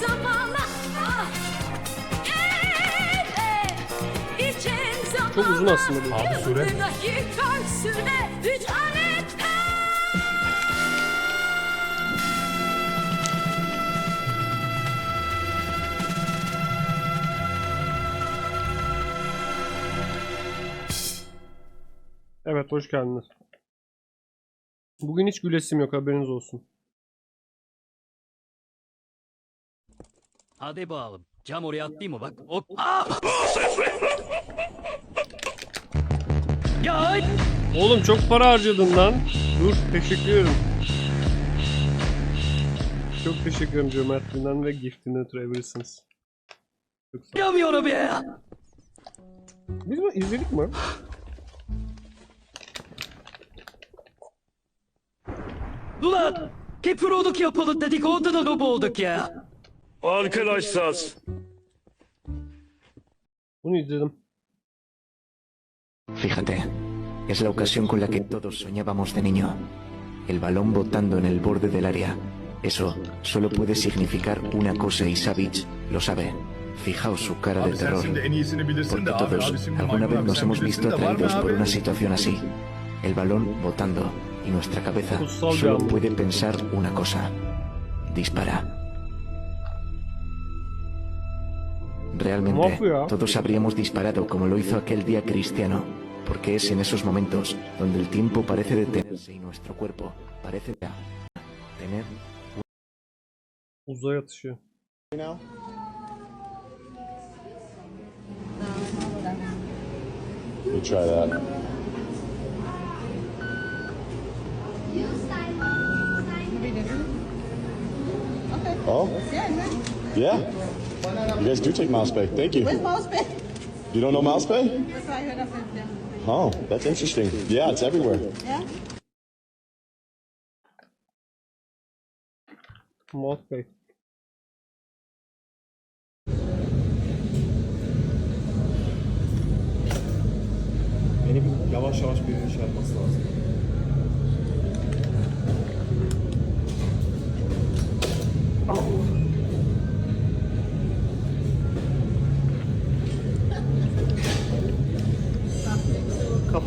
Zamanla ah, zamanla Çok uzun aslında bu. Abi süre. Evet hoş geldiniz. Bugün hiç gülesim yok haberiniz olsun. Hadi bakalım. Cam oraya atlayayım mı bak? Hop. Aa! ya ay! Oğlum çok para harcadın lan. Dur teşekkür ederim. Çok teşekkür ederim cömertliğinden ve giftinden ötürü Everesiniz. Çok sağ ol. Ya. Biz mi izledik mi? Ulan! Keproduk yapalım dedik onda da lobo olduk ya. Arkadaşlar Bunu izledim. Fíjate, es la ocasión con la que todos soñábamos de niño. El balón botando en el borde del área. Eso solo puede significar una cosa y Savage lo sabe. Fijaos su cara de terror. Porque todos alguna vez nos hemos visto atraídos por una situación así. El balón botando y nuestra cabeza solo puede pensar una cosa. Dispara. Realmente todos habríamos disparado como lo hizo aquel día Cristiano, porque es en esos momentos donde el tiempo parece detenerse y nuestro cuerpo parece tener Uzay atışı. We'll try that. Oh? Yeah. You guys do take mouse pay. Thank you. Where's mouse pay? You don't know mouse pay? That's what I heard of it. Yeah. Oh, that's interesting. Yeah, it's everywhere. yeah? Murat Bey. Benim yavaş yavaş birinin şey yapması lazım.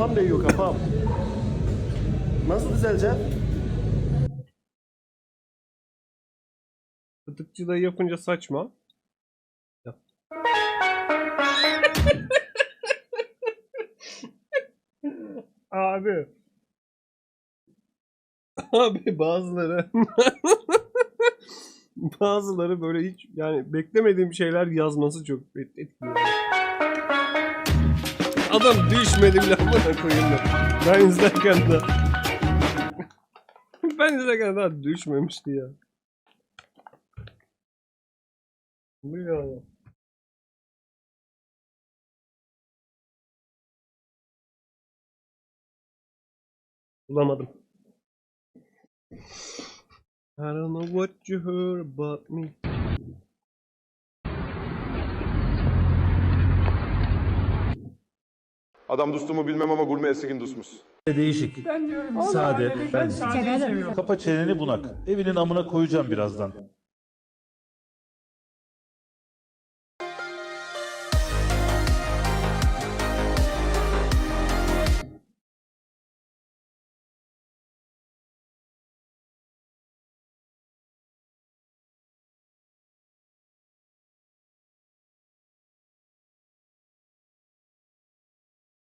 Kafam değiyor kafam. Nasıl düzeleceğim? Fıtıkçı da yapınca saçma. Yap. Abi. Abi bazıları bazıları böyle hiç yani beklemediğim şeyler yazması çok et- etkiliyor. Adam düşmedi bile amına koyayım. Ben izlerken de ben izlerken daha düşmemişti ya. Bu ya? Bulamadım. I don't know what you heard about me. Adam dostumu bilmem ama gurme esigin dostumuz. Değişik. Sade. Ben Kapa çeneni bunak. Evinin amına koyacağım birazdan.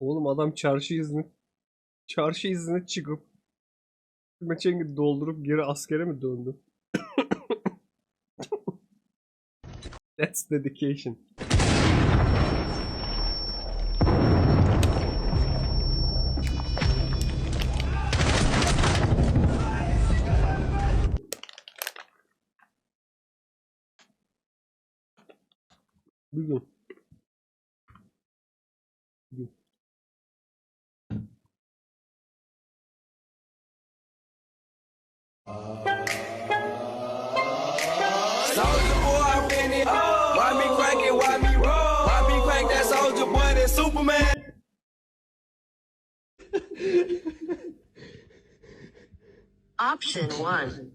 Oğlum adam çarşı izni çarşı izni çıkıp meçengi doldurup geri askere mi döndü? That's dedication. Bugün. Soldier boy, I been it. Why me crack it? Why me roll? Why me crack that soldier boy? That Superman. Option 1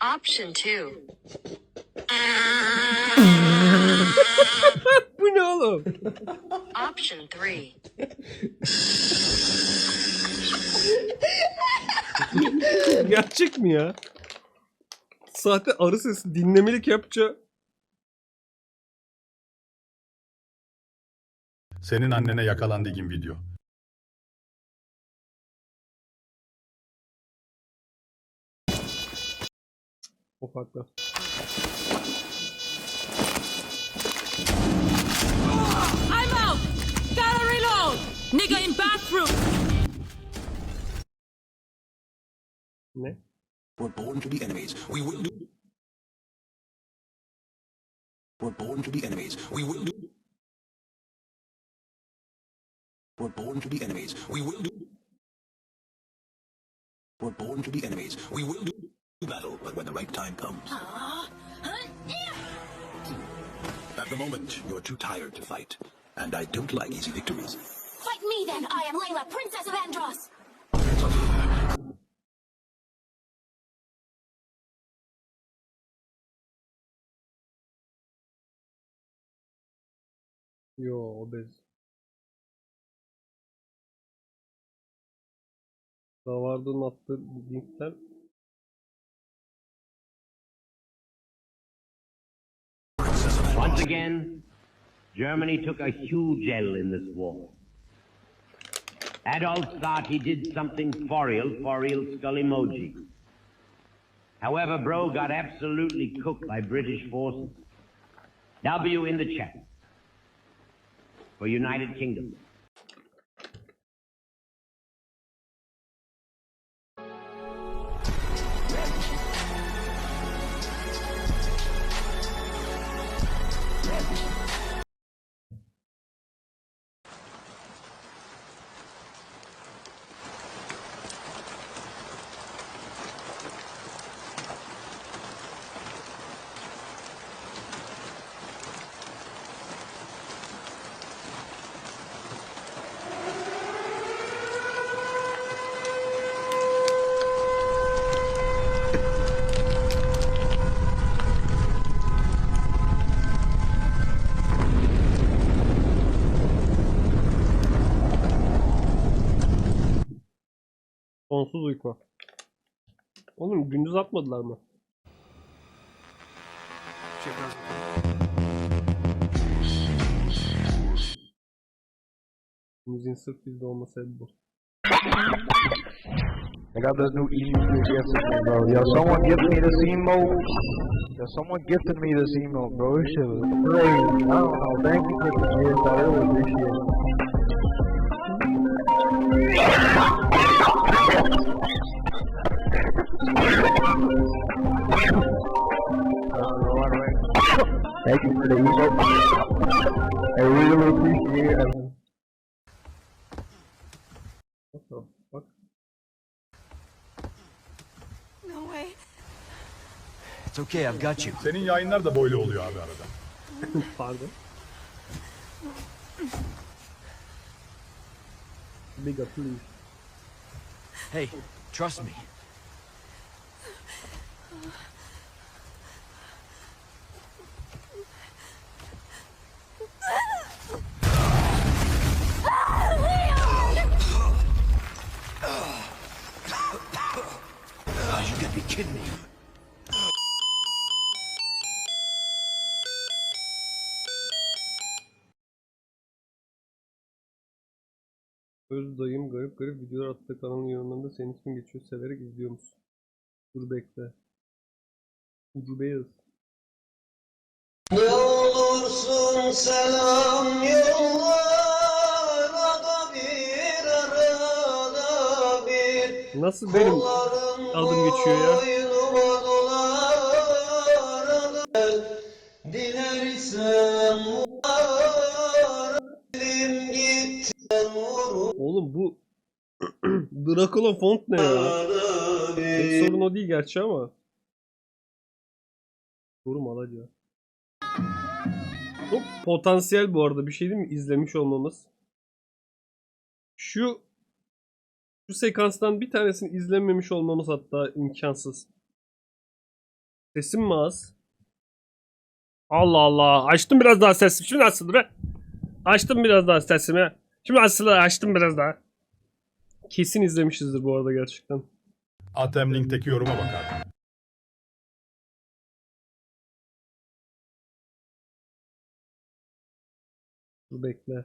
Option 2. Bu ne oğlum? Option 3. Gerçek mi ya? Sahte arı sesi dinlemelik yapça. Senin annene yakalandığın video. O farklı. I'm out. Gotta reload. Nigga in bathroom. Ne? We're born to be enemies. We will do. We're born to be enemies. We will do. We're born to be enemies. We will do. We're born to be enemies. We will do battle, but when the right time comes. At the moment, you're too tired to fight, and I don't like easy victories. Fight me then. I am Layla, Princess of Andros. Yo obez. Davardın attığı linkten Once again, Germany took a huge L in this war. Adolf thought he did something for real, for real skull emoji. However, Bro got absolutely cooked by British forces. W in the chat. For United Kingdom. Oğlum gündüz atmadılar mı? Müziğin sırf bizde olma sebebi bu. I got this new emote yesterday, bro. Yo, someone gifted me this emote. Yo, someone gifted me this emote, bro. This shit was crazy. I don't know. Thank you for the gift. I really appreciate it. Thank you for the emote. I really appreciate it. What the fuck? No way. It's okay, I've got you. Senin yayınlar da böyle oluyor abi arada. Pardon. Big up please. Hey, trust me. Öz dayım garip garip videolar attığı kanalın yorumlarında senin ismin geçiyor. Severek izliyor musun? Dur bekle. Ucube yaz. Ne olursun selam yolla arada bir arada bir Nasıl benim adım geçiyor ya? Dilersen Oğlum bu Dracula font ne ya? Tek sorun o değil gerçi ama. Sorum alaca. Çok potansiyel bu arada bir şey değil mi izlemiş olmamız? Şu şu sekanstan bir tanesini izlememiş olmamız hatta imkansız. Sesim mi az? Allah Allah. Açtım biraz daha sesimi. Şimdi nasıl be? Açtım biraz daha sesimi. Şimdi nasıl açtım biraz daha. Kesin izlemişizdir bu arada gerçekten. Atem linkteki yoruma bakar. Dur bekle.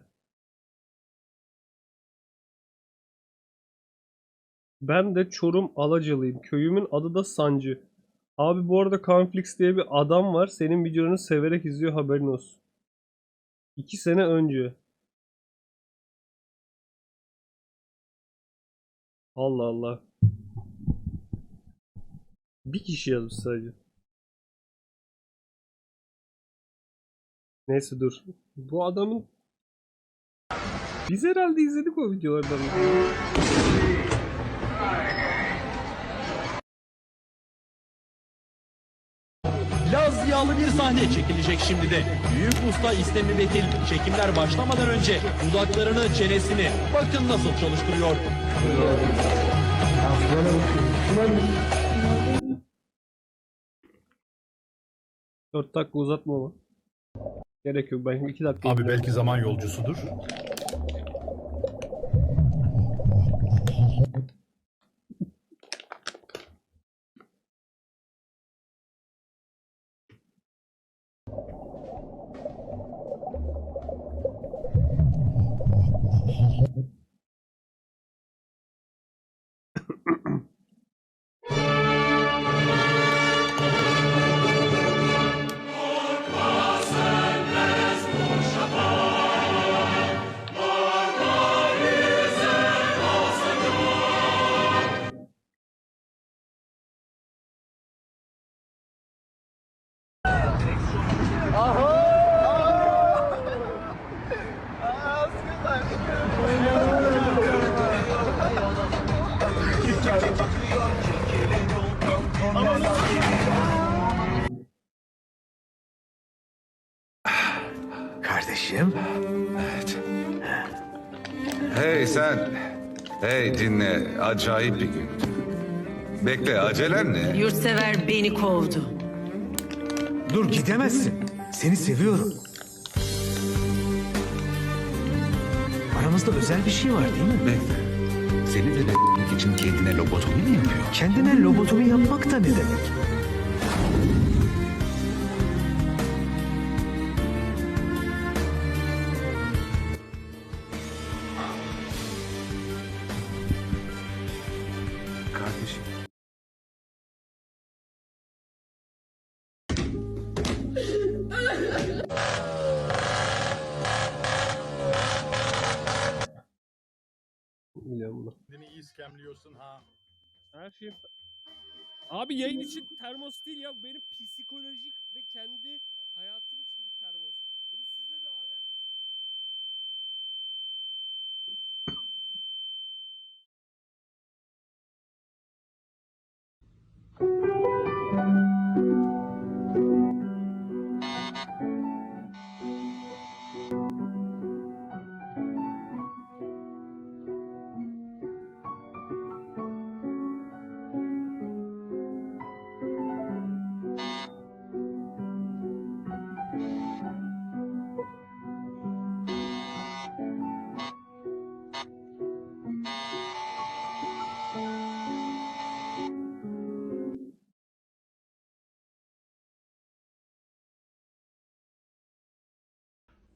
Ben de Çorum Alacalıyım. Köyümün adı da Sancı. Abi bu arada Conflix diye bir adam var. Senin videolarını severek izliyor haberin olsun. İki sene önce. Allah Allah. Bir kişi yazmış sadece. Neyse dur. Bu adamın biz herhalde izledik o videolardan. Yağlı bir sahne çekilecek şimdi de. Büyük usta İstemi Bekir çekimler başlamadan önce dudaklarını, çenesini bakın nasıl çalıştırıyor. Dört dakika uzatma ama. Gerek yok. Ben iki dakika. Abi belki zaman yolcusudur. Sen. Hey dinle. Acayip bir gün. Bekle acelen ne? Yurtsever beni kovdu. Dur gidemezsin. Seni seviyorum. Aramızda özel bir şey var değil mi? Bekle. Seni de için kendine lobotomi mi yapıyor? Kendine lobotomi yapmak da ne demek? İyi skemliyorsun ha. Her şey... Abi yayın için termos değil ya. Benim psikolojik ve kendi hayatım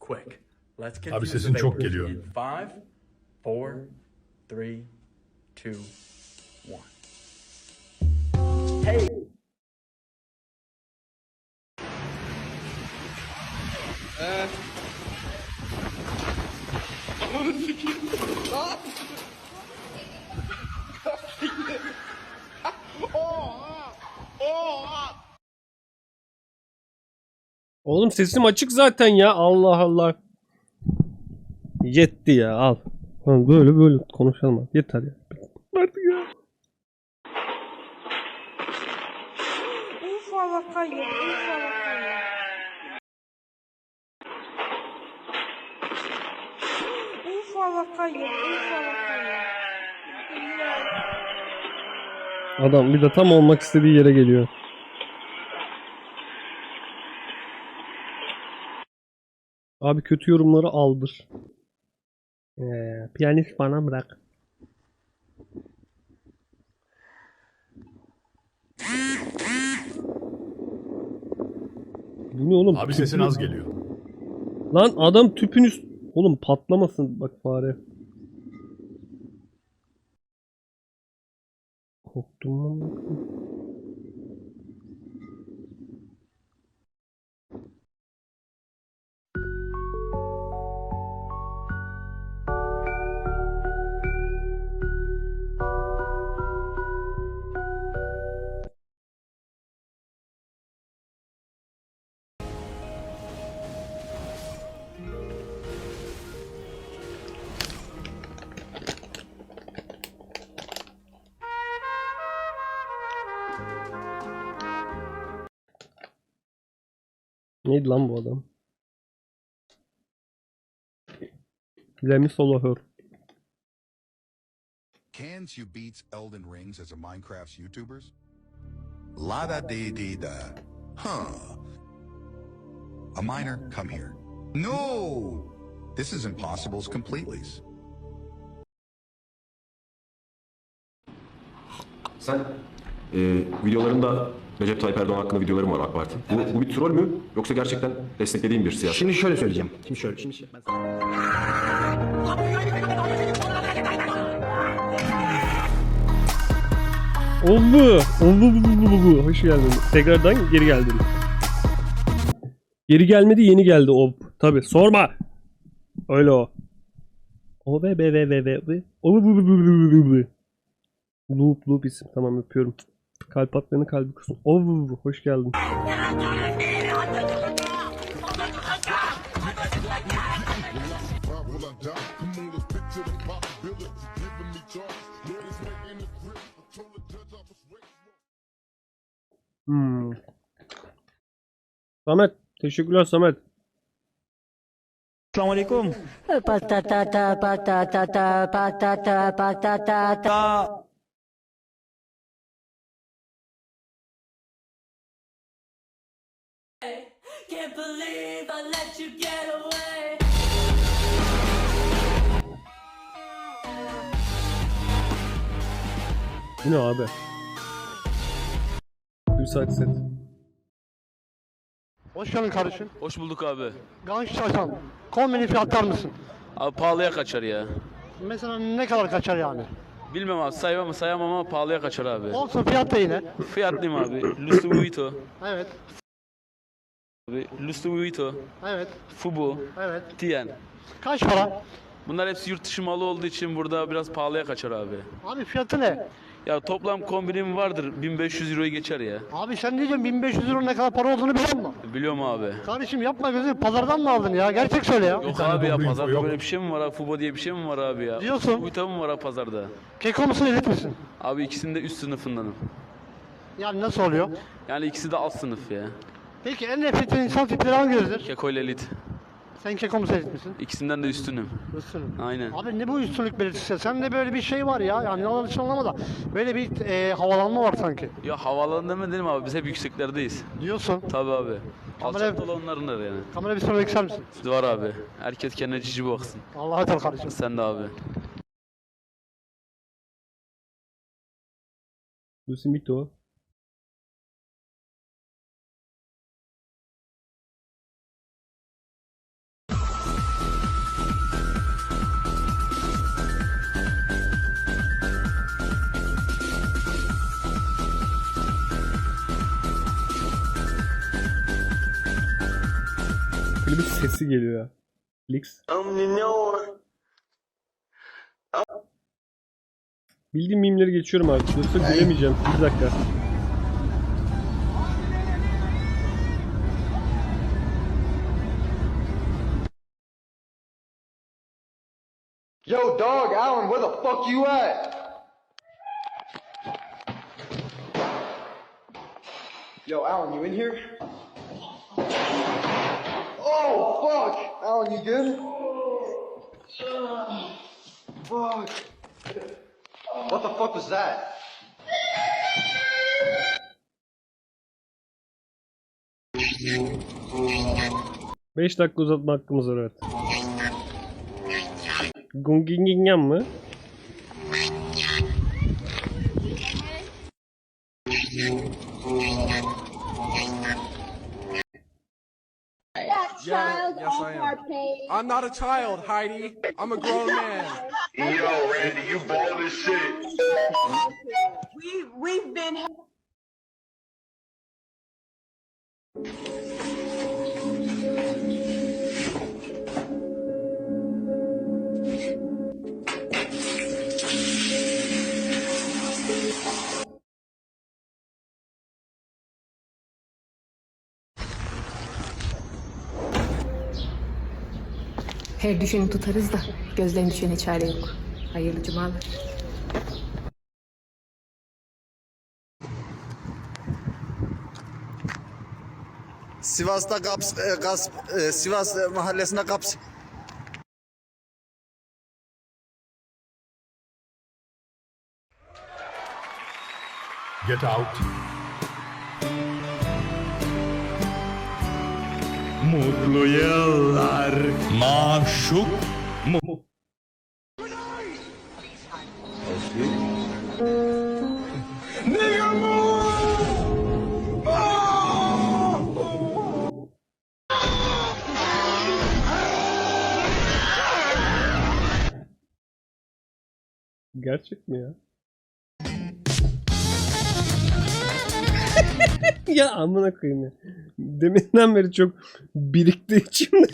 quick. Let's get Abi sesin çok geliyor. 5 4 3 2 Oğlum sesim açık zaten ya. Allah Allah. Yetti ya al. Böyle böyle konuşalım. Yeter ya. Artık ya. Ufa vakayı, ufa vakayı. Ufa vakayı, ufa vakayı. Adam bir de tam olmak istediği yere geliyor. Abi kötü yorumları aldır. Ee, piyanist bana bırak. Bu ne oğlum? Abi sesin az geliyor. Lan adam tüpün üst... Oğlum patlamasın bak fare. Korktum lan. Neydi lan bu adam? Lemmy Solahör. Can you beat Elden Rings as a Minecraft YouTubers? La da dee dee da. Huh. A miner, come here. No! This is impossible completely. Sen e, videolarında Recep Tayyip Erdoğan hakkında videolarım var AK Parti. Bu, bu bir troll mü yoksa gerçekten desteklediğin bir siyaset? Şimdi şöyle söyleyeceğim. Şimdi şöyle. Şimdi şey- Oldu. Oldu. bu, bu, bu, bu. Hoş geldin. Tekrardan geri geldin. Geri gelmedi yeni geldi o. Tabi sorma. Öyle o. O ve be ve ve ve ve. O bu bu bu bu bu bu bu. Loop loop isim. Tamam öpüyorum. Kalp atmayanın kalbi kusun. O bu bu bu. Hoş geldin. Hmm. Samet. Teşekkürler Samet. Selamünaleyküm. Patata patata patata patata Can't believe I let you get away. Bu ne abi? Suicide set. Hoş geldin kardeşim. Hoş bulduk abi. Ganş Çarşan. Kombini fiyatlar mısın? Abi pahalıya kaçar ya. Mesela ne kadar kaçar yani? Bilmem abi sayamam sayamam ama pahalıya kaçar abi. Olsun fiyat da yine. Fiyatlıyım abi. Lustre Vuitto. Evet. Abi. Lustre Vuitto. Evet. Fubu. Evet. Tien. Kaç para? Bunlar hepsi yurt dışı malı olduğu için burada biraz pahalıya kaçar abi. Abi fiyatı ne? Ya toplam kombinim vardır 1500 euroyu geçer ya. Abi sen diyeceğim 1500 euro ne kadar para olduğunu biliyor musun? Biliyorum abi. Kardeşim yapma gözünü pazardan mı aldın ya? Gerçek söyle ya. Yok abi ya pazarda böyle bir şey mi var abi? Fubo diye bir şey mi var abi ya? Diyorsun. Vuitto mu var abi pazarda? Keko musun elit misin? Abi ikisinde üst sınıfındanım. Yani nasıl oluyor? Yani ikisi de alt sınıf ya. Peki en nefret ettiğin insan tipleri hangisidir? Keko ile elit. Sen keko musun elit misin? İkisinden de üstünüm. Üstünüm. Aynen. Abi ne bu üstünlük belirtisi? Sende böyle bir şey var ya. Yani yanlış anlama da. Böyle bir e, havalanma var sanki. Ya havaalanı demedim abi biz hep yükseklerdeyiz. Diyorsun. Tabi abi. Kamera- Alçakta olanların yani. Kamera bir sonra yükselir misin? Var abi. Herkes kendine cici baksın. Allah'a ol kardeşim. Sen de abi. Lucy Mito. Sesi geliyor ya. Flix. Bildiğim mimleri geçiyorum abi. Yoksa gülemeyeceğim. Bir dakika. Yo, dog, Alan, where the fuck you at? Yo, Alan, you in here? Oh, fuck! Alan, you good? Fuck. What the fuck was that? 5 dakika uzatma hakkımız var evet. Gunginginyan mı? I'm not a child, Heidi. I'm a grown man. Yo, Randy, you bald as shit. We we've been Her düşeni tutarız da gözden düşene çare yok. Hayırlı cumalar. Sivas'ta kaps, e, gasp, e, Sivas e, mahallesinde kaps. Get out. Mutlu yıllar maşuk mu? Gerçek mi ya? ya amına koyayım ya. Deminden beri çok birikti içimde.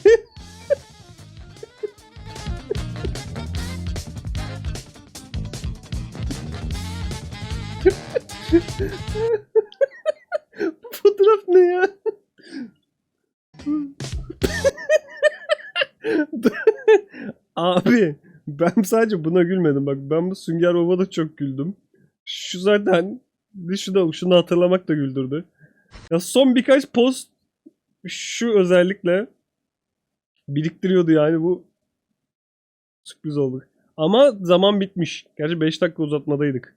Bu fotoğraf ne ya? Abi ben sadece buna gülmedim bak ben bu Sünger Bob'a da çok güldüm. Şu zaten şu da şunu hatırlamak da güldürdü. Ya son birkaç post şu özellikle biriktiriyordu yani bu sürpriz oldu. Ama zaman bitmiş. Gerçi 5 dakika uzatmadaydık.